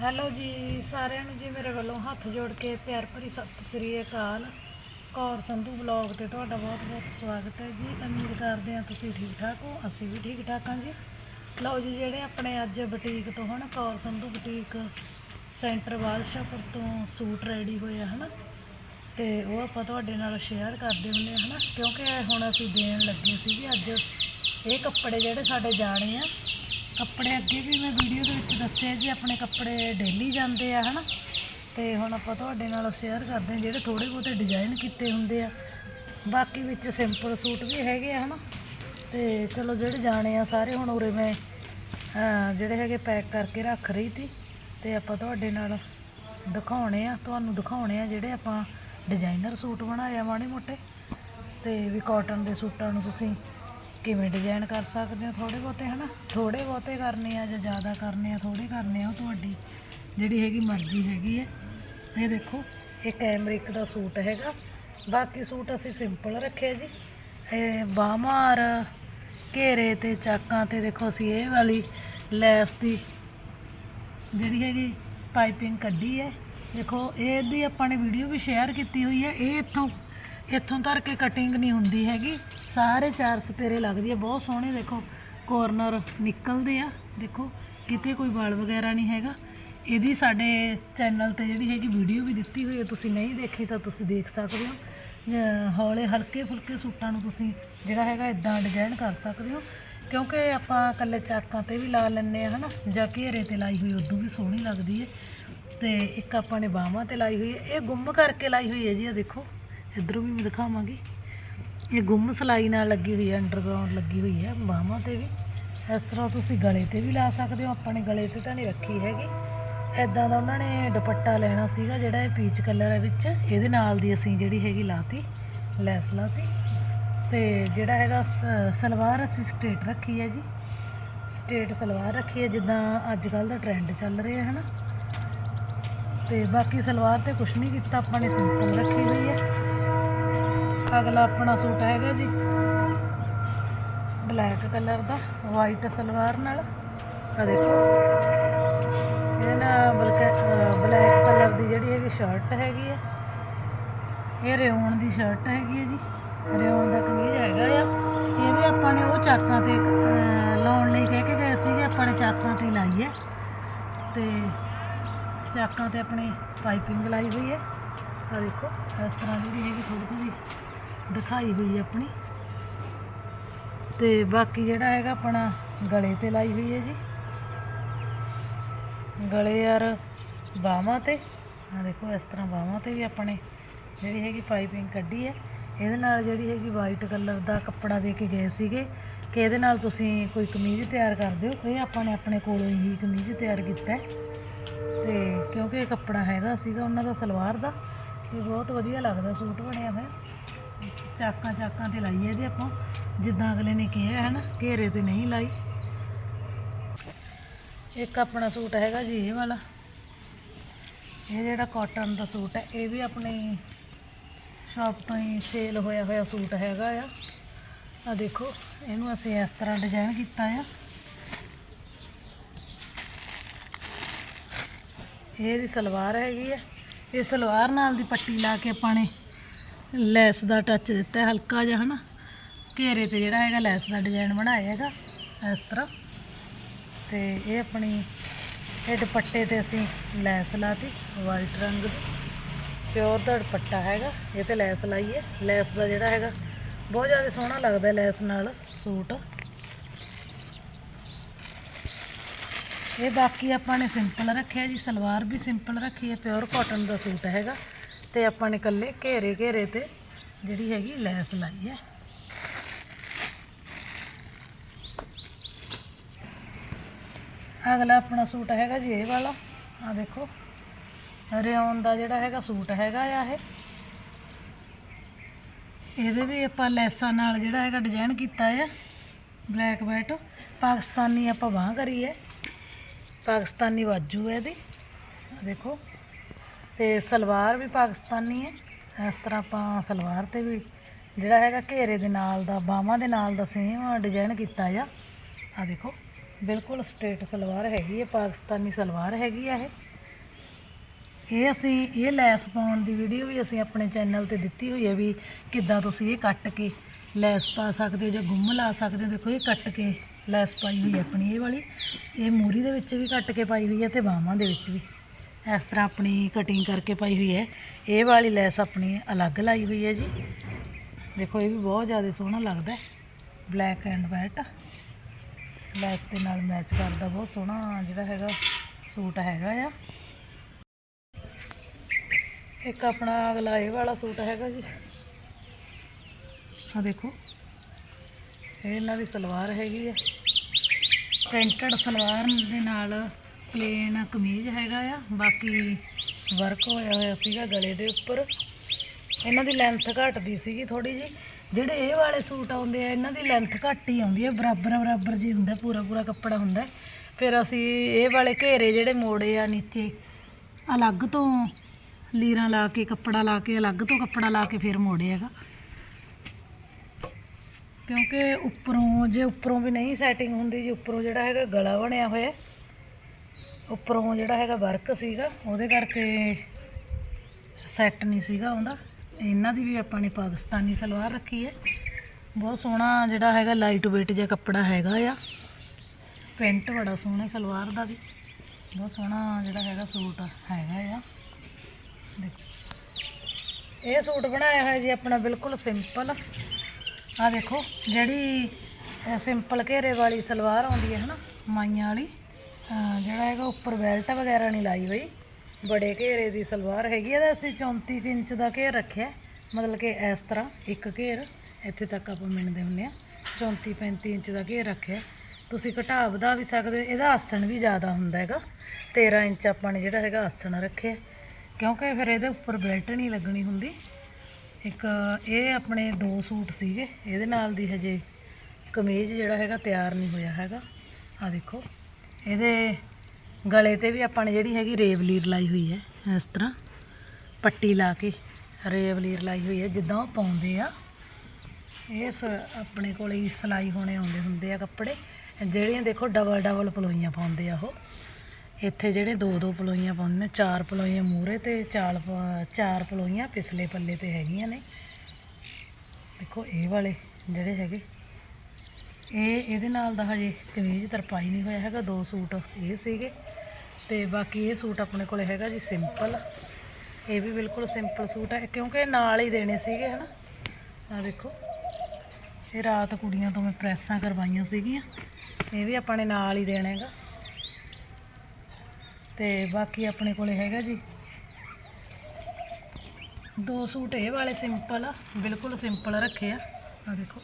Hello ਜੀ, ਸਾਰਿਆਂ ਨੂੰ ਜੀ ਮੇਰੇ ਵੱਲੋਂ ਹੱਥ ਜੋੜ ਕੇ ਪਿਆਰ ਭਰੀ ਸਤਿ ਸ੍ਰੀ ਅਕਾਲ। ਕੌਰ ਸੰਧੂ ਬਲੌਗ ਤੇ ਤੁਹਾਡਾ ਬਹੁਤ ਬਹੁਤ ਸਵਾਗਤ ਹੈ ਜੀ। ਉਮੀਦ ਕਰਦੇ ਹਾਂ ਤੁਸੀਂ ਠੀਕ ਠਾਕ ਹੋ, ਅਸੀਂ ਵੀ ਠੀਕ ਠਾਕ ਹਾਂ ਜੀ। ਲਓ ਜੀ, ਜਿਹੜੇ ਆਪਣੇ ਅੱਜ ਬੁਟੀਕ ਤੋਂ ਹਨ, ਕੌਰ ਸੰਧੂ ਬੁਟੀਕ ਸੈਂਟਰ ਬਾਦਸ਼ਾਹਪੁਰ ਤੋਂ ਸੂਟ ਰੈਡੀ ਹੋਏ ਆ ਹਨਾ, ਤੇ ਉਹ ਆਪਾਂ ਤੁਹਾਡੇ ਨਾਲ ਸ਼ੇਅਰ ਕਰਦੇ ਹੁੰਦੇ ਆ ਹਨਾ, ਕਿਉਂਕਿ ਹੁਣ ਅਸੀਂ ਦੇਣ ਲੱਗੇ ਸੀ ਵੀ ਅੱਜ। ਇਹ ਕੱਪੜੇ ਜਿਹੜੇ ਸਾਡੇ ਜਾਣੇ ਆ ਕੱਪੜੇ ਅੱਗੇ ਵੀ ਮੈਂ ਵੀਡੀਓ ਦੇ ਵਿੱਚ ਦੱਸਿਆ ਜੀ, ਆਪਣੇ ਕੱਪੜੇ ਡੇਲੀ ਜਾਂਦੇ ਆ, ਹਨਾ? ਤੇ ਹੁਣ ਆਪਾਂ ਤੁਹਾਡੇ ਨਾਲ ਸ਼ੇਅਰ ਕਰਦੇ ਹਾਂ, ਜਿਹੜੇ ਥੋੜੇ ਬਹੁਤੇ ਡਿਜ਼ਾਈਨ ਕੀਤੇ ਹੁੰਦੇ ਆ। ਬਾਕੀ ਵਿੱਚ ਸਿੰਪਲ ਸੂਟ ਵੀ ਹੈਗੇ ਆ, ਹਨਾ? ਤੇ ਚਲੋ, ਜਿਹੜੇ ਜਾਣੇ ਆ ਸਾਰੇ, ਹੁਣ ਉਰੇ ਮੈਂ ਜਿਹੜੇ ਹੈਗੇ ਪੈਕ ਕਰਕੇ ਰੱਖ ਰਹੀ ਤੀ ਤੇ ਆਪਾਂ ਤੁਹਾਡੇ ਨਾਲ ਦਿਖਾਉਣੇ ਆ, ਤੁਹਾਨੂੰ ਦਿਖਾਉਣੇ ਆ ਜਿਹੜੇ ਆਪਾਂ ਡਿਜ਼ਾਈਨਰ ਸੂਟ ਬਣਾਏ ਆ ਮਾੜੇ ਮੋਟੇ। ਤੇ ਵੀ ਕਾਟਨ ਦੇ ਸੂਟਾਂ ਨੂੰ ਤੁਸੀਂ ਕਿਵੇਂ ਡਿਜ਼ਾਈਨ ਕਰ ਸਕਦੇ ਹੋ? ਥੋੜੇ ਬਹੁਤੇ, ਹਨਾ? ਥੋੜੇ ਬਹੁਤੇ ਕਰਨੇ ਆ ਜਾਂ ਜ਼ਿਆਦਾ ਕਰਨੇ ਆ ਥੋੜੇ ਕਰਨੇ ਆ, ਉਹ ਤੁਹਾਡੀ ਜਿਹੜੀ ਹੈਗੀ ਮਰਜ਼ੀ ਹੈਗੀ ਹੈ ਇਹ ਦੇਖੋ, ਇਹ ਕੈਮਰਿਕ ਦਾ ਸੂਟ ਹੈਗਾ। ਬਾਕੀ ਸੂਟ ਅਸੀਂ ਸਿੰਪਲ ਰੱਖਿਆ ਜੀ। ਇਹ ਬਾਹਮਾਰ ਘੇਰੇ ਤੇ ਚਾਕਾਂ ਤੇ ਦੇਖੋ ਅਸੀਂ ਇਹ ਵਾਲੀ ਲੈਸ ਦੀ ਜਿਹੜੀ ਹੈਗੀ ਪਾਈਪਿੰਗ ਕੱਢੀ ਹੈ। ਦੇਖੋ, ਇਹਦੀ ਆਪਾਂ ਨੇ ਵੀਡੀਓ ਵੀ ਸ਼ੇਅਰ ਕੀਤੀ ਹੋਈ ਹੈ। ਇਹ ਇੱਥੋਂ ਇੱਥੋਂ ਤੱਕ ਕੇ ਕਟਿੰਗ ਨਹੀਂ ਹੁੰਦੀ ਹੈਗੀ। ਸਾਰੇ ਚਾਰ ਸਪੇਰੇ ਲੱਗਦੀ ਹੈ ਬਹੁਤ ਸੋਹਣੇ ਦੇਖੋ। ਕੋਰਨਰ ਨਿਕਲਦੇ ਆ, ਦੇਖੋ। ਕਿਤੇ ਕੋਈ ਵਾਲ ਵਗੈਰਾ ਨਹੀਂ ਹੈਗਾ। ਇਹਦੀ ਸਾਡੇ ਚੈਨਲ ਤੇ ਜਿਹੜੀ ਹੈਗੀ ਵੀਡੀਓ ਵੀ ਦਿੱਤੀ ਹੋਈ ਹੈ ਤੁਸੀਂ ਨਹੀਂ ਦੇਖੀ ਤਾਂ ਤੁਸੀਂ ਦੇਖ ਸਕਦੇ ਹੋ। ਅਹ ਹੌਲੇ ਹਲਕੇ ਫੁਲਕੇ ਸੂਟਾਂ ਨੂੰ ਤੁਸੀਂ ਜਿਹੜਾ ਹੈਗਾ ਇਦਾਂ ਡਿਜ਼ਾਈਨ ਕਰ ਸਕਦੇ ਹੋ। ਕਿਉਂਕਿ ਆਪਾਂ ਇਕੱਲੇ ਚਾਕਾਂ ਤੇ ਵੀ ਲਾ ਲੈਂਦੇ ਆ, ਹਨਾ। ਜਾਂ ਘੇਰੇ ਤੇ ਲਾਈ ਹੋਈ, ਉਦੋਂ ਵੀ ਸੋਹਣੀ ਲੱਗਦੀ ਹੈ ਤੇ ਇੱਕ ਆਪਾਂ ਨੇ ਬਾਹਾਂ ਤੇ ਲਾਈ ਹੋਈ ਹੈ ਇਹ ਗੁੰਮ ਕਰਕੇ ਲਾਈ ਹੋਈ ਹੈ ਜੀ ਆ ਦੇਖੋ। ਇਧਰੋਂ ਵੀ ਮੈਂ ਦਿਖਾਵਾਂਗੀ। ਇਹ ਗੁੰਮ ਸਲਾਈ ਨਾਲ ਲੱਗੀ ਹੋਈ ਹੈ ਅੰਡਰਗਰਾਉਂਡ ਲੱਗੀ ਹੋਈ ਹੈ, ਬਾਹਾਂ ਤੇ ਵੀ। ਇਸ ਤਰ੍ਹਾਂ ਤੁਸੀਂ ਗਲੇ ਤੇ ਵੀ ਲਾ ਸਕਦੇ ਹੋ, ਆਪਾਂ ਨੇ ਗਲੇ ਤੇ ਤਾਂ ਨਹੀਂ ਰੱਖੀ ਹੈਗੀ। ਐਦਾਂ ਦਾ ਉਹਨਾਂ ਨੇ ਦੁਪੱਟਾ ਲੈਣਾ ਸੀਗਾ, ਜਿਹੜਾ ਇਹ ਪੀਚ ਕਲਰ ਹੈ ਵਿੱਚ। ਇਹਦੇ ਨਾਲ ਦੀ ਅਸੀਂ ਜਿਹੜੀ ਹੈਗੀ ਲਾਤੀ, ਲੈਸ ਲਾਤੀ। ਤੇ ਜਿਹੜਾ ਹੈਗਾ ਸ- ਸਲਵਾਰ ਅਸੀਂ ਸਟ੍ਰੇਟ ਰੱਖੀ ਹੈ ਜੀ। ਸਟ੍ਰੇਟ ਸਲਵਾਰ ਰੱਖੀ ਹੈ, ਜਿੱਦਾਂ ਅੱਜ ਕੱਲ ਦਾ ਟ੍ਰੈਂਡ ਚੱਲ ਰਿਹਾ ਹੈ ਹਨਾ। ਤੇ ਬਾਕੀ ਸਲਵਾਰ ਤੇ ਕੁਝ ਨਹੀਂ ਕੀਤਾ, ਆਪਾਂ ਨੇ ਸਿੰਪਲ ਰੱਖੀ ਹੋਈ ਹੈ। ਅਗਲਾ ਆਪਣਾ ਸੂਟ ਹੈਗਾ ਜੀ। ਬਲੈਕ ਕਲਰ ਦਾ ਵਾਈਟ ਸਲਵਾਰ ਨਾਲ। ਆ ਦੇਖੋ। ਇਹਦੇ ਨਾਲ ਬਲੈਕ ਕਲਰ ਦੀ ਜਿਹੜੀ ਹੈਗੀ ਸ਼ਰਟ ਹੈਗੀ ਆ। ਇਹ ਰਿਓਨ ਦੀ ਸ਼ਰਟ ਹੈਗੀ ਹੈ ਜੀ। ਰਿਓਨ ਦਾ ਕਮੀਜ਼ ਹੈਗਾ ਆ। ਇਹਦੇ ਆਪਾਂ ਨੇ ਉਹ ਚਾਕਾਂ ਤੇ ਲਾਉਣ ਲਈ ਕਹਿ ਕੇ ਗਏ ਸੀਗੇ ਆਪਾਂ ਨੇ ਚਾਕਾਂ ਤੇ ਲਾਈ ਹੈ ਤੇ ਚਾਕਾਂ ਤੇ ਆਪਣੀ ਪਾਈਪਿੰਗ ਲਾਈ ਹੋਈ ਹੈ ਆ ਦੇਖੋ, ਇਸ ਤਰ੍ਹਾਂ ਜਿਹੜੀ ਹੈਗੀ ਥੋੜੀ ਥੋੜੀ ਦਿਖਾਈ ਹੋਈ ਆਪਣੀ। ਤੇ ਬਾਕੀ ਜਿਹੜਾ ਹੈਗਾ ਆਪਣਾ ਗਲੇ ਤੇ ਲਾਈ ਹੋਈ ਹੈ ਜੀ। ਗਲੇ ਯਾਰ ਬਾਹਾਂ ਤੇ। ਆ ਦੇਖੋ, ਇਸ ਤਰ੍ਹਾਂ ਬਾਹਾਂ ਤੇ ਵੀ ਆਪਣੇ ਜਿਹੜੀ ਹੈਗੀ ਪਾਈਪਿੰਗ ਕੱਢੀ ਹੈ। ਇਹਦੇ ਨਾਲ ਜਿਹੜੀ ਹੈਗੀ ਵਾਈਟ ਕਲਰ ਦਾ ਕੱਪੜਾ ਦੇ ਕੇ ਗਏ ਸੀਗੇ ਕਿ ਇਹਦੇ ਨਾਲ ਤੁਸੀਂ ਕੋਈ ਕਮੀਜ਼ ਤਿਆਰ ਕਰ ਦਿਓ ਇਹ ਆਪਾਂ ਨੇ ਆਪਣੇ ਕੋਲੋਂ ਹੀ ਕਮੀਜ਼ ਤਿਆਰ ਕੀਤਾ ਹੈ। ਤੇ ਕਿਉਂਕਿ ਇਹ ਕੱਪੜਾ ਹੈਗਾ ਸੀਗਾ, ਉਹਨਾਂ ਦਾ ਸਲਵਾਰ ਦਾ। ਇਹ ਬਹੁਤ ਵਧੀਆ ਲੱਗਦਾ, ਸੂਟ ਬਣਿਆ ਹੋਇਆ। ਚਾਕਾਂ ਚਾਕਾਂ ਤੇ ਲਾਈਏ ਹੈ ਇਹਦੇ ਆਪਾਂ। ਜਿੱਦਾਂ ਅਗਲੇ ਨੇ ਕਿਹਾ ਹੈ ਨਾ, ਘੇਰੇ ਤੇ ਨਹੀਂ ਲਾਈ। ਇੱਕ ਆਪਣਾ ਸੂਟ ਹੈਗਾ ਜੀ ਇਹ ਵਾਲਾ। ਇਹ ਜਿਹੜਾ ਕਾਟਨ ਦਾ ਸੂਟ ਹੈ, ਇਹ ਵੀ ਆਪਣੀ ਸ਼ਾਪ ਤੋਂ ਹੀ ਸੇਲ ਹੋਇਆ ਹੋਇਆ ਸੂਟ ਹੈਗਾ ਆ। ਆ ਦੇਖੋ, ਇਹਨੂੰ ਅਸੀਂ ਇਸ ਤਰ੍ਹਾਂ ਡਿਜ਼ਾਈਨ ਕੀਤਾ ਆ। ਇਹ ਇਹਦੀ ਸਲਵਾਰ ਹੈਗੀ ਹੈ ਇਹ ਸਲਵਾਰ ਨਾਲ ਦੀ ਪੱਟੀ ਲਾ ਕੇ ਆਪਾਂ ਨੇ ਲੈਸ ਦਾ ਟੱਚ ਦਿੱਤਾ ਹਲਕਾ ਜਿਹਾ, ਹਨਾ? ਘੇਰੇ ਤੇ ਜਿਹੜਾ ਹੈਗਾ ਲੈਸ ਦਾ ਡਿਜ਼ਾਈਨ ਬਣਾਇਆ ਹੈਗਾ, ਇਸ ਤਰ੍ਹਾਂ। ਤੇ ਇਹ ਆਪਣੀ, ਇਹ ਦੁਪੱਟੇ ਤੇ ਅਸੀਂ ਲੈਸ ਲਾਤੀ ਵਾਈਟ ਰੰਗ ਦੀ। ਪਿਓਰ ਦਾ ਦੁਪੱਟਾ ਹੈਗਾ, ਇਹ ਤੇ ਲੈਸ ਲਾਈਏ। ਲੈਸ ਦਾ ਜਿਹੜਾ ਹੈਗਾ, ਬਹੁਤ ਜ਼ਿਆਦਾ ਸੋਹਣਾ ਲੱਗਦਾ ਲੈਸ ਨਾਲ ਸੂਟ। ਇਹ ਬਾਕੀ ਆਪਾਂ ਨੇ ਸਿੰਪਲ ਰੱਖਿਆ ਜੀ, ਸਲਵਾਰ ਵੀ ਸਿੰਪਲ ਰੱਖੀ ਹੈ ਪਿਓਰ ਕਾਟਨ ਦਾ ਸੂਟ ਹੈਗਾ। ਤੇ ਆਪਾਂ ਨੇ ਇਕੱਲੇ ਘੇਰੇ ਘੇਰੇ ਤੇ ਜਿਹੜੀ ਹੈਗੀ ਲੈਸ ਲਾਈ ਹੈ। ਅਗਲਾ ਆਪਣਾ ਸੂਟ ਹੈਗਾ ਜੀ ਇਹ ਵਾਲਾ। ਆ ਦੇਖੋ, ਰਿਓਨ ਦਾ ਜਿਹੜਾ ਹੈਗਾ ਸੂਟ ਹੈਗਾ ਆ ਇਹ। ਇਹਦੇ ਵੀ ਆਪਾਂ ਲੈਸਾਂ ਨਾਲ ਜਿਹੜਾ ਹੈਗਾ ਡਿਜ਼ਾਈਨ ਕੀਤਾ ਆ। ਬਲੈਕ ਵਾਈਟ ਪਾਕਿਸਤਾਨੀ ਆਪਾਂ ਬਾਂਹ ਕਰੀ ਹੈ। ਪਾਕਿਸਤਾਨੀ ਵਾਜੂ ਹੈ ਇਹਦੀ। ਦੇਖੋ। ਤੇ ਸਲਵਾਰ ਵੀ ਪਾਕਿਸਤਾਨੀ ਹੈ। ਇਸ ਤਰ੍ਹਾਂ ਆਪਾਂ ਸਲਵਾਰ ਤੇ ਵੀ ਜਿਹੜਾ ਹੈਗਾ ਘੇਰੇ ਦੇ ਨਾਲ ਦਾ, ਬਾਹਾਂ ਦੇ ਨਾਲ ਦਾ ਸੇਮ ਡਿਜ਼ਾਈਨ ਕੀਤਾ ਆ। ਆ ਦੇਖੋ, ਬਿਲਕੁਲ ਸਟ੍ਰੇਟ ਸਲਵਾਰ ਹੈਗੀ ਹੈ, ਪਾਕਿਸਤਾਨੀ ਸਲਵਾਰ ਹੈਗੀ ਆ ਇਹ। ਇਹ ਅਸੀਂ, ਇਹ ਲੈਸ ਪਾਉਣ ਦੀ ਵੀਡੀਓ ਵੀ ਅਸੀਂ ਆਪਣੇ ਚੈਨਲ ਤੇ ਦਿੱਤੀ ਹੋਈ ਹੈ ਵੀ ਕਿੱਦਾਂ ਤੁਸੀਂ ਇਹ ਕੱਟ ਕੇ ਲੈਸ ਪਾ ਸਕਦੇ ਹੋ ਜਾਂ ਗੁੰਮ ਲਾ ਸਕਦੇ ਹੋ। ਦੇਖੋ, ਇਹ ਕੱਟ ਕੇ ਲੈਸ ਪਾਈ ਹੋਈ ਹੈ ਆਪਣੀ, ਇਹ ਵਾਲੀ। ਇਹ ਮੂਰੀ ਦੇ ਵਿੱਚ ਵੀ ਕੱਟ ਕੇ ਪਾਈ ਹੋਈ ਹੈ ਤੇ ਬਾਹਾਂ ਦੇ ਵਿੱਚ ਵੀ। ਇਸ ਤਰ੍ਹਾਂ ਆਪਣੀ ਕਟਿੰਗ ਕਰਕੇ ਪਾਈ ਹੋਈ ਹੈ। ਇਹ ਵਾਲੀ ਲੈਸ ਆਪਣੀ ਅਲੱਗ ਲਾਈ ਹੋਈ ਹੈ ਜੀ। ਦੇਖੋ, ਇਹ ਵੀ ਬਹੁਤ ਜ਼ਿਆਦਾ ਸੋਹਣਾ ਲੱਗਦਾ ਹੈ। ਬਲੈਕ ਐਂਡ ਵਾਈਟ ਲੈਸ ਦੇ ਨਾਲ ਮੈਚ ਕਰਦਾ, ਬਹੁਤ ਸੋਹਣਾ ਜਿਹੜਾ ਹੈਗਾ, ਸੂਟ ਹੈਗਾ ਆ। ਇੱਕ ਆਪਣਾ ਅਗਲਾ ਇਹ ਵਾਲਾ ਸੂਟ ਹੈਗਾ ਜੀ। ਆ ਦੇਖੋ, ਇਹ ਇਹਨਾਂ ਦੀ ਸਲਵਾਰ ਹੈਗੀ ਹੈ। ਪ੍ਰਿੰਟਡ ਸਲਵਾਰ ਦੇ ਨਾਲ ਪਲੇਨ ਕਮੀਜ਼ ਹੈਗਾ ਆ, ਬਾਕੀ ਵਰਕ ਹੋਇਆ ਹੋਇਆ ਸੀਗਾ ਗਲੇ ਦੇ ਉੱਪਰ। ਇਹਨਾਂ ਦੀ ਲੈਂਥ ਘਟਦੀ ਸੀਗੀ ਥੋੜੀ ਜੀ ਜਿਹੜੇ ਇਹ ਵਾਲੇ ਸੂਟ ਆਉਂਦੇ ਆ, ਇਹਨਾਂ ਦੀ ਲੈਂਥ ਘੱਟ ਹੀ ਆਉਂਦੀ ਹੈ ਬਰਾਬਰ ਬਰਾਬਰ ਜੀ ਹੁੰਦਾ, ਪੂਰਾ ਪੂਰਾ ਕੱਪੜਾ ਹੁੰਦਾ। ਫਿਰ ਅਸੀਂ ਇਹ ਵਾਲੇ ਘੇਰੇ ਜਿਹੜੇ ਮੋੜੇ ਆ ਨੀਚੇ, ਅਲੱਗ ਤੋਂ ਲੀਰਾਂ ਲਾ ਕੇ, ਕੱਪੜਾ ਲਾ ਕੇ, ਅਲੱਗ ਤੋਂ ਕੱਪੜਾ ਲਾ ਕੇ ਫਿਰ ਮੋੜੇ ਹੈਗਾ। ਕਿਉਂਕਿ ਉੱਪਰੋਂ, ਜੇ ਉੱਪਰੋਂ ਵੀ ਨਹੀਂ ਸੈਟਿੰਗ ਹੁੰਦੀ, ਜੇ ਉੱਪਰੋਂ ਜਿਹੜਾ ਹੈਗਾ ਗਲਾ ਬਣਿਆ ਹੋਇਆ ਉੱਪਰੋਂ ਜਿਹੜਾ ਹੈਗਾ ਵਰਕ ਸੀਗਾ, ਉਹਦੇ ਕਰਕੇ ਸੈੱਟ ਨਹੀਂ ਸੀਗਾ ਆਉਂਦਾ। ਇਹਨਾਂ ਦੀ ਵੀ ਆਪਾਂ ਨੇ ਪਾਕਿਸਤਾਨੀ ਸਲਵਾਰ ਰੱਖੀ ਹੈ। ਬਹੁਤ ਸੋਹਣਾ ਜਿਹੜਾ ਹੈਗਾ ਲਾਈਟ weight ਜਿਹਾ ਕੱਪੜਾ ਹੈਗਾ ਆ। ਪੈਂਟ ਬੜਾ ਸੋਹਣਾ ਸਲਵਾਰ ਦਾ ਵੀ। ਬਹੁਤ ਸੋਹਣਾ ਜਿਹੜਾ ਹੈਗਾ ਸੂਟ ਹੈਗਾ ਆ। ਦੇਖੋ। ਇਹ ਸੂਟ ਬਣਾਇਆ ਹੋਇਆ ਜੀ ਆਪਣਾ ਬਿਲਕੁਲ ਸਿੰਪਲ ਆ ਦੇਖੋ, ਜਿਹੜੀ ਸਿੰਪਲ ਘੇਰੇ ਵਾਲੀ ਸਲਵਾਰ ਆਉਂਦੀ ਹੈ ਹਨਾ, ਮਾਈਆਂ ਵਾਲੀ। ਜਿਹੜਾ ਹੈਗਾ ਉੱਪਰ ਬੈਲਟ ਵਗੈਰਾ ਨਹੀਂ ਲਾਈ ਬਈ ਬੜੇ ਘੇਰੇ ਦੀ ਸਲਵਾਰ ਹੈਗੀ ਇਹਦਾ ਅਸੀਂ 34 ਕੁ ਇੰਚ ਦਾ ਘੇਰ ਰੱਖਿਆ। ਮਤਲਬ ਕਿ ਇਸ ਤਰ੍ਹਾਂ ਇੱਕ ਘੇਰ, ਇੱਥੇ ਤੱਕ ਆਪਾਂ ਮਿਣਦੇ ਹੁੰਦੇ ਆ। 34 35 ਇੰਚ ਦਾ ਘੇਰ ਰੱਖਿਆ। ਤੁਸੀਂ ਘਟਾ ਵਧਾ ਵੀ ਸਕਦੇ ਹੋ, ਇਹਦਾ ਆਸਣ ਵੀ ਜ਼ਿਆਦਾ ਹੁੰਦਾ ਹੈਗਾ। 13 ਇੰਚ ਆਪਾਂ ਨੇ ਜਿਹੜਾ ਹੈਗਾ ਆਸਣ ਰੱਖਿਆ। ਕਿਉਂਕਿ ਫਿਰ ਇਹਦੇ ਉੱਪਰ ਬੈਲਟ ਨਹੀਂ ਲੱਗਣੀ ਹੁੰਦੀ। ਇੱਕ ਇਹ ਆਪਣੇ ਦੋ ਸੂਟ ਸੀਗੇ, ਇਹਦੇ ਨਾਲ ਦੀ ਹਜੇ ਕਮੀਜ਼ ਜਿਹੜਾ ਹੈਗਾ ਤਿਆਰ ਨਹੀਂ ਹੋਇਆ ਹੈਗਾ। ਆ ਦੇਖੋ। ਇਹਦੇ ਗਲੇ ਤੇ ਵੀ ਆਪਾਂ ਨੇ ਜਿਹੜੀ ਹੈਗੀ ਰੇਵ ਲੀਰ ਲਾਈ ਹੋਈ ਹੈ, ਇਸ ਤਰ੍ਹਾਂ। ਪੱਟੀ ਲਾ ਕੇ ਰੇਵਲੀਰ ਲਾਈ ਹੋਈ ਹੈ, ਜਿੱਦਾਂ ਉਹ ਪਾਉਂਦੇ ਆ। ਇਹ ਸ- ਆਪਣੇ ਕੋਲ ਹੀ ਸਿਲਾਈ ਹੋਣੇ ਆਉਂਦੇ ਹੁੰਦੇ ਆ ਕੱਪੜੇ। ਜਿਹੜੀਆਂ ਦੇਖੋ ਡਬਲ ਡਬਲ ਪਲੋਈਆਂ ਪਾਉਂਦੇ ਆ ਉਹ। ਇੱਥੇ ਜਿਹੜੇ ਦੋ ਦੋ ਪਲੋਈਆਂ ਪਾਉਂਦੇ ਨੇ, ਚਾਰ ਪਲੋਈਆਂ ਮੂਹਰੇ ਤੇ ਚਾਰ ਪ- ਚਾਰ ਪਲੋਈਆਂ ਪਿਛਲੇ ਪੱਲੇ ਤੇ ਹੈਗੀਆਂ ਨੇ। ਦੇਖੋ ਇਹ ਵਾਲੇ ਜਿਹੜੇ ਹੈਗੇ। ਇਹ ਇਹਦੇ ਨਾਲ ਦਾ ਹਜੇ ਕਮੀਜ਼ ਤਰਪਾਈ ਨਹੀਂ ਹੋਇਆ ਹੈਗਾ, ਦੋ ਸੂਟ ਇਹ ਸੀਗੇ ਤੇ ਬਾਕੀ ਇਹ ਸੂਟ ਆਪਣੇ ਕੋਲ ਹੈਗਾ ਜੀ ਸਿੰਪਲ ਇਹ ਵੀ ਬਿਲਕੁਲ ਸਿੰਪਲ ਸੂਟ ਹੈ, ਕਿਉਂਕਿ ਨਾਲ ਹੀ ਦੇਣੇ ਸੀਗੇ, ਹਨਾ? ਆ ਦੇਖੋ ਇਹ ਰਾਤ ਕੁੜੀਆਂ ਤੋਂ ਮੈਂ ਪ੍ਰੈਸਾਂ ਕਰਵਾਈਆਂ ਸੀਗੀਆਂ, ਇਹ ਵੀ ਆਪਾਂ ਨੇ ਨਾਲ ਹੀ ਦੇਣਾ ਹੈਗਾ। ਤੇ ਬਾਕੀ ਆਪਣੇ ਕੋਲੇ ਹੈਗਾ ਜੀ ਦੋ ਸੂਟ ਇਹ ਵਾਲੇ ਸਿੰਪਲ ਆ, ਬਿਲਕੁਲ ਸਿੰਪਲ ਰੱਖੇ ਆ। ਆ ਦੇਖੋ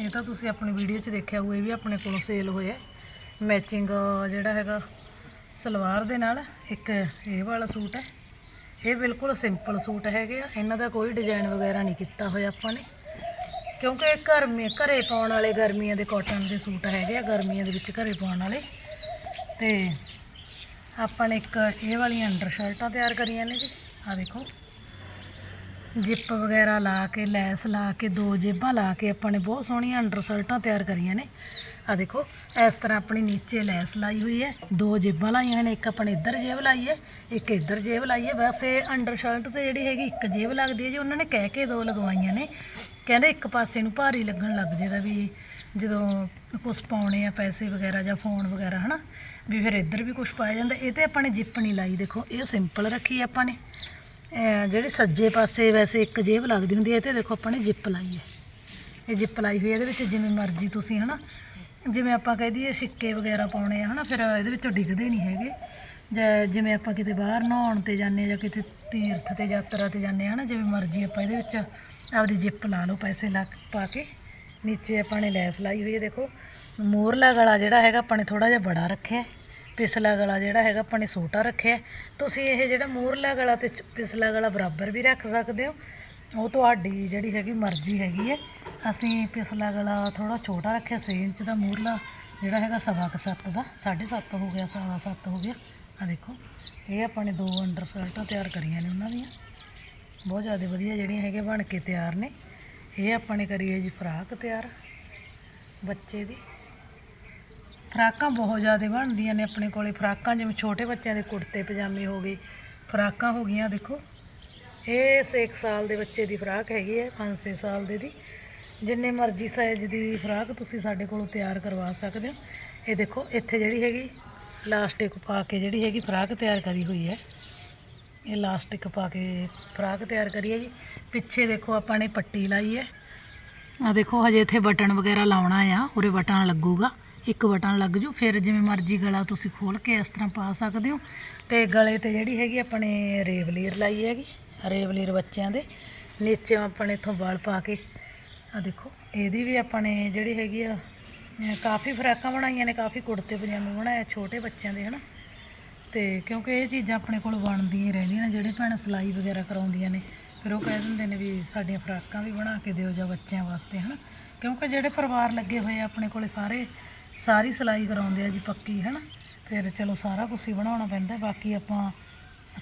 ਇਹ ਤਾਂ ਤੁਸੀਂ ਆਪਣੀ ਵੀਡੀਓ 'ਚ ਦੇਖਿਆ ਹੋਊ, ਇਹ ਵੀ ਆਪਣੇ ਕੋਲੋਂ ਸੇਲ ਹੋਇਆ ਮੈਚਿੰਗ ਜਿਹੜਾ ਹੈਗਾ, ਸਲਵਾਰ ਦੇ ਨਾਲ ਇੱਕ ਇਹ ਵਾਲਾ ਸੂਟ ਹੈ। ਇਹ ਬਿਲਕੁਲ ਸਿੰਪਲ ਸੂਟ ਹੈਗੇ ਆ। ਇਹਨਾਂ ਦਾ ਕੋਈ ਡਿਜ਼ਾਈਨ ਵਗੈਰਾ ਨਹੀਂ ਕੀਤਾ ਹੋਇਆ ਆਪਾਂ ਨੇ। ਕਿਉਂਕਿ ਇਹ ਗਰਮੀ, ਘਰੇ ਪਾਉਣ ਵਾਲੇ ਗਰਮੀਆਂ ਦੇ ਕਾਟਨ ਦੇ ਸੂਟ ਹੈਗੇ ਆ, ਗਰਮੀਆਂ ਦੇ ਵਿੱਚ ਘਰੇ ਪਾਉਣ ਵਾਲੇ। ਤੇ ਆਪਾਂ ਨੇ ਇੱਕ ਇਹ ਵਾਲੀਆਂ ਅੰਡਰ ਸ਼ਰਟਾਂ ਤਿਆਰ ਕਰੀਆਂ ਨੇ ਜੀ। ਆ ਦੇਖੋ। ਜਿੱਪ ਵਗੈਰਾ ਲਾ ਕੇ, ਲੈਸ ਲਾ ਕੇ, ਦੋ ਜੇਬਾਂ ਲਾ ਕੇ ਆਪਾਂ ਨੇ ਬਹੁਤ ਸੋਹਣੀਆਂ ਅੰਡਰ ਸ਼ਰਟਾਂ ਤਿਆਰ ਕਰੀਆਂ ਨੇ। ਆ ਦੇਖੋ, ਇਸ ਤਰ੍ਹਾਂ ਆਪਣੀ ਨੀਚੇ ਲੈਸ ਲਾਈ ਹੋਈ ਹੈ, ਦੋ ਜੇਬਾਂ ਲਾਈਆਂ ਨੇ, ਇੱਕ ਆਪਣੇ ਇੱਧਰ ਜੇਬ ਲਾਈ ਹੈ, ਇੱਕ ਇੱਧਰ ਜੇਬ ਲਾਈ ਹੈ। ਵੈਸੇ ਅੰਡਰ ਸ਼ਰਟ ਤੇ ਜਿਹੜੀ ਹੈਗੀ, ਇੱਕ ਜੇਬ ਲੱਗਦੀ ਹੈ ਜੀ, ਉਹਨਾਂ ਨੇ ਕਹਿ ਕੇ ਦੋ ਲਗਵਾਈਆਂ ਨੇ। ਕਹਿੰਦੇ ਇੱਕ ਪਾਸੇ ਨੂੰ ਭਾਰੀ ਲੱਗਣ ਲੱਗ ਜੇਦਾ ਵੀ ਜਦੋਂ ਕੁਝ ਪਾਉਣੇ ਆ ਪੈਸੇ ਵਗੈਰਾ ਜਾਂ ਫੋਨ ਵਗੈਰਾ, ਹਨਾ, ਵੀ ਫਿਰ ਇੱਧਰ ਵੀ ਕੁਝ ਪਾਇਆ ਜਾਂਦਾ। ਇਹ ਤੇ ਆਪਾਂ ਨੇ ਜਿੱਪ ਨਹੀਂ ਲਾਈ, ਦੇਖੋ, ਇਹ ਸਿੰਪਲ ਰੱਖੀ ਆਪਾਂ ਨੇ। ਜਿਹੜੀ ਸੱਜੇ ਪਾਸੇ ਵੈਸੇ ਇੱਕ ਜੇਬ ਲੱਗਦੀ ਹੁੰਦੀ ਹੈ ਇਹ ਤੇ ਦੇਖੋ ਆਪਾਂ ਨੇ ਜਿੱਪ ਲਾਈ ਹੈ ਇਹ ਜਿੱਪ ਲਾਈ ਹੋਈ ਹੈ ਇਹਦੇ ਵਿੱਚ ਜਿਵੇਂ ਮਰਜ਼ੀ ਤੁਸੀਂ ਹਨਾ, ਜਿਵੇਂ ਆਪਾਂ ਕਹਿ ਦਈਏ ਸਿੱਕੇ ਵਗੈਰਾ ਪਾਉਣੇ ਆ ਹਨਾ, ਫਿਰ ਇਹਦੇ ਵਿੱਚੋਂ ਡਿੱਗਦੇ ਨਹੀਂ ਹੈਗੇ। ਜਾਂ ਜਿਵੇਂ ਆਪਾਂ ਕਿਤੇ ਬਾਹਰ ਨਹਾਉਣ ਤੇ ਜਾਂਦੇ ਹਾਂ ਜਾਂ ਕਿਤੇ ਤੀਰਥ ਤੇ ਯਾਤਰਾ ਤੇ ਜਾਂਦੇ ਹਾਂ ਹਨਾ, ਜਿਵੇਂ ਮਰਜ਼ੀ ਆਪਾਂ ਇਹਦੇ ਵਿੱਚ ਆਪਦੀ ਜਿੱਪ ਲਾ ਲਓ, ਪੈਸੇ ਲਾ ਪਾ ਕੇ। ਨੀਚੇ ਆਪਾਂ ਨੇ ਲੈਸ ਲਾਈ ਹੋਈ ਹੈ ਦੇਖੋ। ਮੋਰਲਾ ਗਲਾ ਜਿਹੜਾ ਹੈਗਾ ਆਪਾਂ ਨੇ ਥੋੜਾ ਜਿਹਾ ਬੜਾ ਰੱਖਿਆ। ਪਿਛਲਾ ਗਲਾ ਜਿਹੜਾ ਹੈਗਾ, ਆਪਾਂ ਨੇ ਛੋਟਾ ਰੱਖਿਆ ਤੁਸੀਂ ਇਹ ਜਿਹੜਾ ਮੋਰਲਾ ਗਲਾ ਤੇ ਚ- ਪਿਛਲਾ ਗਲਾ ਬਰਾਬਰ ਵੀ ਰੱਖ ਸਕਦੇ ਹੋ। ਉਹ ਤੁਹਾਡੀ ਜਿਹੜੀ ਹੈਗੀ ਮਰਜ਼ੀ ਹੈਗੀ ਹੈ। ਅਸੀਂ ਪਿਛਲਾ ਗਲਾ ਥੋੜਾ ਛੋਟਾ ਰੱਖਿਆ 6 ਇੰਚ ਦਾ ਮੋਰਲਾ ਜਿਹੜਾ ਹੈਗਾ, ਸਵਾ ਕੁ ਸੱਤ ਦਾ 7.5 ਹੋ ਗਿਆ, ਸਵਾ ਸੱਤ ਹੋ ਗਿਆ। ਆ ਦੇਖੋ, ਇਹ ਆਪਾਂ ਨੇ ਦੋ ਅੰਡਰ ਸ਼ਰਟਾਂ ਤਿਆਰ ਕਰੀਆਂ ਨੇ ਉਹਨਾਂ ਦੀਆਂ। ਬਹੁਤ ਜ਼ਿਆਦਾ ਵਧੀਆ ਜਿਹੜੀਆਂ ਹੈਗੇ ਬਣ ਕੇ ਤਿਆਰ ਨੇ। ਇਹ ਆਪਾਂ ਨੇ ਕਰੀ ਹੈ ਜੀ ਫਰਾਕ ਤਿਆਰ, ਬੱਚੇ ਦੀ। ਫਰਾਕਾਂ ਬਹੁਤ ਜ਼ਿਆਦਾ ਬਣਦੀਆਂ ਨੇ ਆਪਣੇ ਕੋਲੇ। ਫਰਾਕਾਂ ਜਿਵੇਂ ਛੋਟੇ ਬੱਚਿਆਂ ਦੇ ਕੁੜਤੇ, ਪਜਾਮੇ ਹੋ ਗਏ, ਫਰਾਕਾਂ ਹੋ ਗਈਆਂ, ਦੇਖੋ। ਇਹ 1 ਸਾਲ ਦੇ ਬੱਚੇ ਦੀ ਫਰਾਕ ਹੈਗੀ ਹੈ 5-6 ਸਾਲ ਦੇ ਦੀ। ਜਿੰਨੇ ਮਰਜ਼ੀ ਸਾਈਜ਼ ਦੀ ਫਰਾਕ ਤੁਸੀਂ ਸਾਡੇ ਕੋਲੋਂ ਤਿਆਰ ਕਰਵਾ ਸਕਦੇ ਹੋ। ਇਹ ਦੇਖੋ, ਇੱਥੇ ਜਿਹੜੀ ਹੈਗੀ ਲਾਸਟਿਕ ਪਾ ਕੇ ਜਿਹੜੀ ਹੈਗੀ ਫਰਾਕ ਤਿਆਰ ਕਰੀ ਹੋਈ ਹੈ। ਇਹ ਲਾਸਟਿਕ ਪਾ ਕੇ ਫਰਾਕ ਤਿਆਰ ਕਰੀ ਹੈ ਜੀ। ਪਿੱਛੇ ਦੇਖੋ, ਆਪਾਂ ਨੇ ਪੱਟੀ ਲਾਈ ਹੈ। ਆ ਦੇਖੋ, ਹਜੇ ਇੱਥੇ ਬਟਨ ਵਗੈਰਾ ਲਾਉਣਾ ਆ, ਉਰੇ ਬਟਨ ਲੱਗੂਗਾ। ਇੱਕ ਬਟਨ ਲੱਗ ਜੂ, ਫਿਰ ਜਿਵੇਂ ਮਰਜ਼ੀ ਗਲਾ ਤੁਸੀਂ ਖੋਲ ਕੇ ਇਸ ਤਰ੍ਹਾਂ ਪਾ ਸਕਦੇ ਹੋ। ਤੇ ਗਲੇ ਤੇ ਜਿਹੜੀ ਹੈਗੀ ਆਪਣੇ ਰੇਵਲੀਰ ਲਾਈ ਹੈਗੀ ਰੇਵਲੀਰ ਬੱਚਿਆਂ ਦੇ, ਨੀਚੇ ਆਪਣੇ ਇਥੋਂ ਵਾਲ ਪਾ ਕੇ। ਆ ਦੇਖੋ, ਇਹਦੀ ਵੀ ਆਪਣੇ ਜਿਹੜੀ ਹੈਗੀ ਆ ਕਾਫੀ ਫਰਾਕਾਂ ਬਣਾਈਆਂ ਨੇ, ਕਾਫੀ ਕੁੜਤੇ ਪਜਾਮੇ ਬਣਾਏ ਛੋਟੇ ਬੱਚਿਆਂ ਦੇ, ਹਨਾ। ਤੇ ਕਿਉਂਕਿ ਇਹ ਚੀਜ਼ਾਂ ਆਪਣੇ ਕੋਲ ਬਣਦੀਆਂ ਰਹਿੰਦੀਆਂ ਨੇ, ਜਿਹੜੇ ਭੈਣਾਂ ਸਿਲਾਈ ਵਗੈਰਾ ਕਰਾਉਂਦੀਆਂ ਨੇ। ਫਿਰ ਉਹ ਕਹਿ ਦਿੰਦੇ ਨੇ ਵੀ ਸਾਡੀਆਂ ਫਰਾਕਾਂ ਵੀ ਬਣਾ ਕੇ ਦਿਓ ਜਾਂ ਬੱਚਿਆਂ ਵਾਸਤੇ, ਹਨਾ। ਕਿਉਂਕਿ ਜਿਹੜੇ ਪਰਿਵਾਰ ਲੱਗੇ ਹੋਏ ਆ ਆਪਣੇ ਕੋਲੇ ਸਾਰੇ ਸਾਰੀ ਸਿਲਾਈ ਕਰਾਉਂਦੇ ਆ ਜੀ ਪੱਕੀ, ਹਨਾ? ਫਿਰ ਚਲੋ ਸਾਰਾ ਕੁਝ ਹੀ ਬਣਾਉਣਾ ਪੈਂਦਾ, ਬਾਕੀ ਆਪਾਂ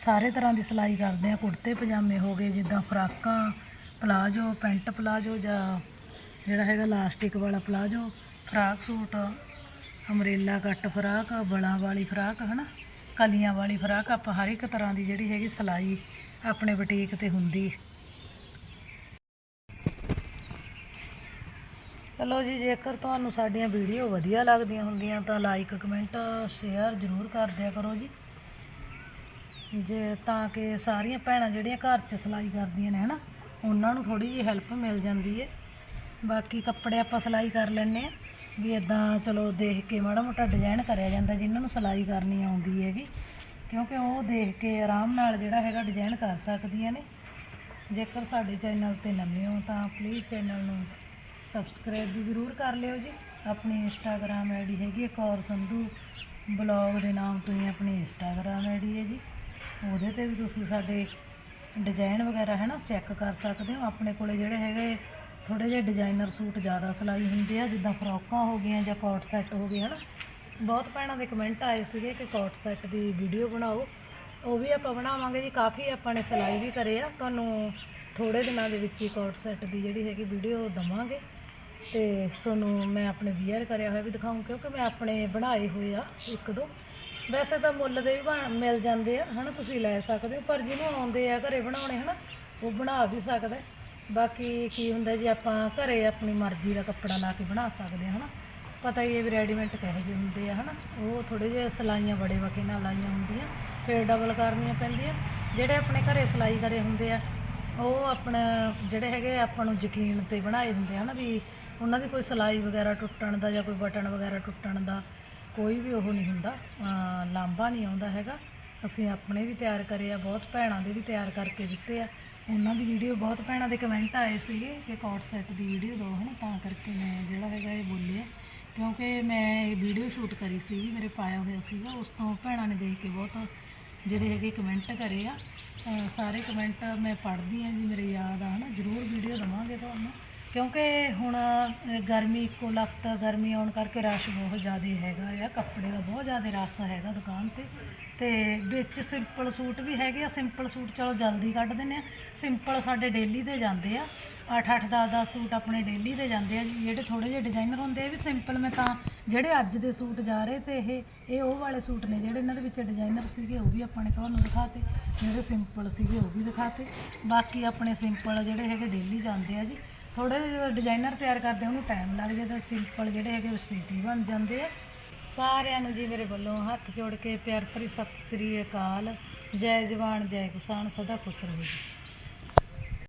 ਸਾਰੇ ਤਰ੍ਹਾਂ ਦੀ ਸਿਲਾਈ ਕਰਦੇ ਆ। ਕੁੜਤੇ, ਪਜਾਮੇ ਹੋ ਗਏ, ਜਿੱਦਾਂ ਫਰਾਕਾਂ, ਪਲਾਜੋ, ਪੈਂਟ ਪਲਾਜੋ ਜਾਂ ਜਿਹੜਾ ਹੈਗਾ ਲਾਸਟਿਕ ਵਾਲਾ palazzo, frock suit, umbrella cut frock, ਬਲਾਂ ਵਾਲੀ ਫਰਾਕ, ਹਨਾ? ਕਲੀਆਂ ਵਾਲੀ ਫਰਾਕ, ਆਪਾਂ ਹਰ ਇੱਕ ਤਰ੍ਹਾਂ ਦੀ ਜਿਹੜੀ ਹੈਗੀ ਸਿਲਾਈ ਆਪਣੇ ਬੁਟੀਕ ਤੇ ਹੁੰਦੀ। ਚਲੋ ਜੀ, ਜੇਕਰ ਤੁਹਾਨੂੰ ਸਾਡੀਆਂ ਵੀਡੀਓ ਵਧੀਆ ਲੱਗਦੀਆਂ ਹੁੰਦੀਆਂ ਤਾਂ ਲਾਈਕ ਕਮੈਂਟ ਸ਼ੇਅਰ ਜ਼ਰੂਰ ਕਰ ਦਿਆ ਕਰੋ ਜੀ। ਜੇ ਤਾਂ ਕਿ ਸਾਰੀਆਂ ਭੈਣਾਂ ਜਿਹੜੀਆਂ ਘਰ 'ਚ ਸਿਲਾਈ ਕਰਦੀਆਂ ਨੇ, ਹਨਾ, ਉਹਨਾਂ ਨੂੰ ਥੋੜੀ ਜਿਹੀ ਹੈਲਪ ਮਿਲ ਜਾਂਦੀ ਹੈ ਬਾਕੀ ਕੱਪੜੇ ਆਪਾਂ ਸਿਲਾਈ ਕਰ ਲੈਂਦੇ ਆ। ਵੀ ਇਦਾਂ ਚਲੋ ਦੇਖ ਕੇ ਮਾੜਾ ਮੋਟਾ ਡਿਜ਼ਾਈਨ ਕਰਿਆ ਜਾਂਦਾ, ਜਿਨ੍ਹਾਂ ਨੂੰ ਸਿਲਾਈ ਕਰਨੀ ਆਉਂਦੀ ਹੈਗੀ। ਕਿਉਂਕਿ ਉਹ ਦੇਖ ਕੇ ਆਰਾਮ ਨਾਲ ਜਿਹੜਾ ਹੈਗਾ ਡਿਜ਼ਾਈਨ ਕਰ ਸਕਦੀਆਂ ਨੇ। ਜੇਕਰ ਸਾਡੇ ਚੈਨਲ ਤੇ ਨਵੇਂ ਹੋ ਤਾਂ ਪਲੀਜ਼ ਚੈਨਲ ਨੂੰ ਸਬਸਕ੍ਰਾਈਬ ਵੀ ਜ਼ਰੂਰ ਕਰ ਲਿਓ ਜੀ। ਆਪਣੀ ਇੰਸਟਾਗ੍ਰam ਆਈਡੀ ਹੈਗੀ ਹੈ ਕੌਰ ਸੰਧੂ। ਬਲੌਗ ਦੇ ਨਾਮ ਤੋਂ ਹੀ ਆਪਣੀ ਇੰਸਟਾਗ੍ਰam ਆਈਡੀ ਹੈ ਜੀ। ਉਹਦੇ ਤੇ ਵੀ ਤੁਸੀਂ ਸਾਡੇ ਡਿਜ਼ਾਈਨ ਵਗੈਰਾ ਹੈ ਨਾ ਚੈੱਕ ਕਰ ਸਕਦੇ ਹੋ। ਆਪਣੇ ਕੋਲੇ ਜਿਹੜੇ ਹੈਗੇ ਥੋੜੇ ਜਿਹੇ ਡਿਜ਼ਾਈਨਰ ਸੂਟ ਜ਼ਿਆਦਾ ਸਿਲਾਈ ਹੁੰਦੇ ਆ, ਜਿੱਦਾਂ ਫਰੋਕਾਂ ਹੋ ਗਈਆਂ ਜਾਂ ਕੋਟ ਸੈੱਟ ਹੋ ਗਏ, ਹਨਾ। ਬਹੁਤ ਭੈਣਾਂ ਦੇ ਕਮੈਂਟ ਆਏ ਸੀਗੇ ਕਿ ਕੋਟ ਸੈੱਟ ਦੀ ਵੀਡੀਓ ਬਣਾਓ। ਉਹ ਵੀ ਆਪਾਂ ਬਣਾਵਾਂਗੇ ਜੀ। ਕਾਫੀ ਆਪਾਂ ਨੇ ਸਿਲਾਈ ਵੀ ਕਰੇ ਆ। ਤੁਹਾਨੂੰ ਥੋੜੇ ਦਿਨਾਂ ਦੇ ਵਿੱਚ ਹੀ ਕੋਟ ਸੈੱਟ ਦੀ ਜਿਹੜੀ ਹੈਗੀ ਵੀਡੀਓ ਦਵਾਂਗੇ। ਤੇ ਤੁਹਾਨੂੰ ਮੈਂ ਆਪਣੇ ਵੀਅਰ ਕਰਿਆ ਹੋਇਆ ਵੀ ਦਿਖਾਉਂ, ਕਿਉਂਕਿ ਮੈਂ ਆਪਣੇ ਬਣਾਏ ਹੋਏ ਆ ਇੱਕ ਦੋ। ਵੈਸੇ ਤਾਂ ਮੁੱਲ ਦੇ ਵੀ ਬਣ- ਮਿਲ ਜਾਂਦੇ ਆ, ਹਨਾ, ਤੁਸੀਂ ਲੈ ਸਕਦੇ ਹੋ, ਪਰ ਜਿਹਨੂੰ ਆਉਂਦੇ ਆ ਘਰੇ ਬਣਾਉਣੇ, ਹਨਾ, ਉਹ ਬਣਾ ਵੀ ਸਕਦਾ। ਹੈ। ਬਾਕੀ ਕੀ ਹੁੰਦਾ ਜੀ, ਆਪਾਂ ਘਰੇ ਆਪਣੀ ਮਰਜ਼ੀ ਦਾ ਕੱਪੜਾ ਲਾ ਕੇ ਬਣਾ ਸਕਦੇ ਹਾਂ ਹਨਾ। ਪਤਾ ਹੀ ਹੈ ਵੀ ਰੈਡੀਮੇਡ ਕਹੇ ਜਿਹੇ ਹੁੰਦੇ ਆ, ਹਨਾ। ਉਹ ਥੋੜੇ ਜਿਹੇ ਸਿਲਾਈਆਂ ਬੜੇ ਵਕੇ ਨਾਲ ਲਾਈਆਂ ਹੁੰਦੀਆਂ, ਫਿਰ ਡਬਲ ਕਰਨੀਆਂ ਪੈਂਦੀਆਂ। ਜਿਹੜੇ ਆਪਣੇ ਘਰੇ ਸਿਲਾਈ ਕਰੇ ਹੁੰਦੇ ਆ, ਉਹ ਆਪਣਾ, ਜਿਹੜੇ ਹੈਗੇ ਆ ਆਪਾਂ ਨੂੰ ਯਕੀਨ ਤੇ ਬਣਾਏ ਹੁੰਦੇ ਆ ਨਾ ਵੀ ਉਹਨਾਂ ਦੀ ਕੋਈ ਸਿਲਾਈ ਵਗੈਰਾ ਟੁੱਟਣ ਦਾ ਜਾਂ ਕੋਈ ਬਟਨ ਵਗੈਰਾ ਟੁੱਟਣ ਦਾ ਕੋਈ ਵੀ ਉਹ ਨਹੀਂ ਹੁੰਦਾ, ਅਹ, ਲਾਂਭਾ ਨਹੀਂ ਆਉਂਦਾ ਹੈਗਾ। ਅਸੀਂ ਆਪਣੇ ਵੀ ਤਿਆਰ ਕਰੇ ਆ, ਬਹੁਤ ਭੈਣਾਂ ਦੇ ਵੀ ਤਿਆਰ ਕਰਕੇ ਦਿੱਤੇ ਆ। ਉਹਨਾਂ ਦੀ ਵੀਡੀਓ, ਬਹੁਤ ਭੈਣਾਂ ਦੇ ਕਮੈਂਟ ਆਏ ਸੀਗੇ ਕਿ ਕੋਟ ਸੈੱਟ ਦੀ ਵੀਡੀਓ ਦਿਓ ਹਨਾ, ਤਾਂ ਕਰਕੇ ਮੈਂ ਜਿਹੜਾ ਹੈਗਾ ਇਹ ਬੋਲਿਆ। ਕਿਉਂਕਿ ਮੈਂ ਇਹ ਵੀਡੀਓ ਸ਼ੂਟ ਕਰੀ ਸੀਗੀ ਮੇਰੇ ਪਾਇਆ ਹੋਇਆ ਸੀਗਾ। ਉਸ ਤੋਂ ਭੈਣਾਂ ਨੇ ਦੇਖ ਕੇ ਬਹੁਤ ਜਿਹੜੇ ਹੈਗੇ ਕਮੈਂਟ ਕਰੇ ਆ ਸਾਰੇ ਕਮੈਂਟ ਮੈਂ ਪੜ੍ਹਦੀ ਆ ਜੀ, ਮੇਰੇ ਯਾਦ ਆ ਹਨਾ। ਜ਼ਰੂਰ ਵੀਡੀਓ ਦਵਾਂਗੇ ਤੁਹਾਨੂੰ। ਕਿਉਂਕਿ ਹੁਣ ਗਰਮੀ ਇੱਕੋ ਲਖਤ ਗਰਮੀ ਆਉਣ ਕਰਕੇ ਰਸ਼ ਬਹੁਤ ਜ਼ਿਆਦਾ ਹੈਗਾ ਆ ਕੱਪੜੇ ਦਾ ਬਹੁਤ ਜ਼ਿਆਦਾ ਰਸ ਹੈਗਾ ਦੁਕਾਨ ਤੇ। ਤੇ ਵਿੱਚ ਸਿੰਪਲ ਸੂਟ ਵੀ ਹੈਗੇ ਆ ਸਿੰਪਲ ਸੂਟ ਚਲੋ ਜਲਦੀ ਕੱਢ ਦਿੰਦੇ ਆ। ਸਿੰਪਲ ਸਾਡੇ ਡੇਲੀ ਦੇ ਜਾਂਦੇ ਆ। 8-8 10-10 ਸੂਟ ਆਪਣੇ ਡੇਲੀ ਦੇ ਜਾਂਦੇ ਆ। ਜੀ ਜਿਹੜੇ ਥੋੜੇ ਜਿਹੇ ਡਿਜ਼ਾਈਨਰ ਹੁੰਦੇ ਆ ਵੀ ਸਿੰਪਲ ਮੈਂ ਤਾਂ ਜਿਹੜੇ ਅੱਜ ਦੇ ਸੂਟ ਜਾ ਰਹੇ ਤੇ ਇਹ ਇਹ ਉਹ ਵਾਲੇ ਸੂਟ ਨੇ ਜਿਹੜੇ ਇਹਨਾਂ ਦੇ ਵਿੱਚ ਡਿਜ਼ਾਈਨਰ ਸੀਗੇ, ਉਹ ਵੀ ਆਪਾਂ ਨੇ ਤੁਹਾਨੂੰ ਦਿਖਾਤੇ। ਜਿਹੜੇ ਸਿੰਪਲ ਸੀਗੇ, ਉਹ ਵੀ ਦਿਖਾਤੇ। ਬਾਕੀ ਆਪਣੇ ਸਿੰਪਲ ਜਿਹੜੇ ਹੈਗੇ ਡੇਲੀ ਜਾਂਦੇ ਆ ਜੀ। ਥੋੜੇ ਜਿਹੇ ਡਿਜ਼ਾਈਨਰ ਤਿਆਰ ਕਰਦੇ ਉਹਨੂੰ ਟਾਈਮ ਲੱਗ ਜਾਂਦਾ ਸਿੰਪਲ ਜਿਹੜੇ ਹੈਗੇ ਉਹ ਛੇਤੀ ਬਣ ਜਾਂਦੇ ਆ। ਸਾਰਿਆਂ ਨੂੰ ਜੀ ਮੇਰੇ ਵੱਲੋਂ ਹੱਥ ਜੋੜ ਕੇ ਪਿਆਰ ਭਰੀ ਸਤਿ ਸ੍ਰੀ ਅਕਾਲ, ਜੈ ਜਵਾਨ, ਜੈ ਕਿਸਾਨ, ਸਦਾ ਖੁਸ਼ ਰਹੋ। ਜੀ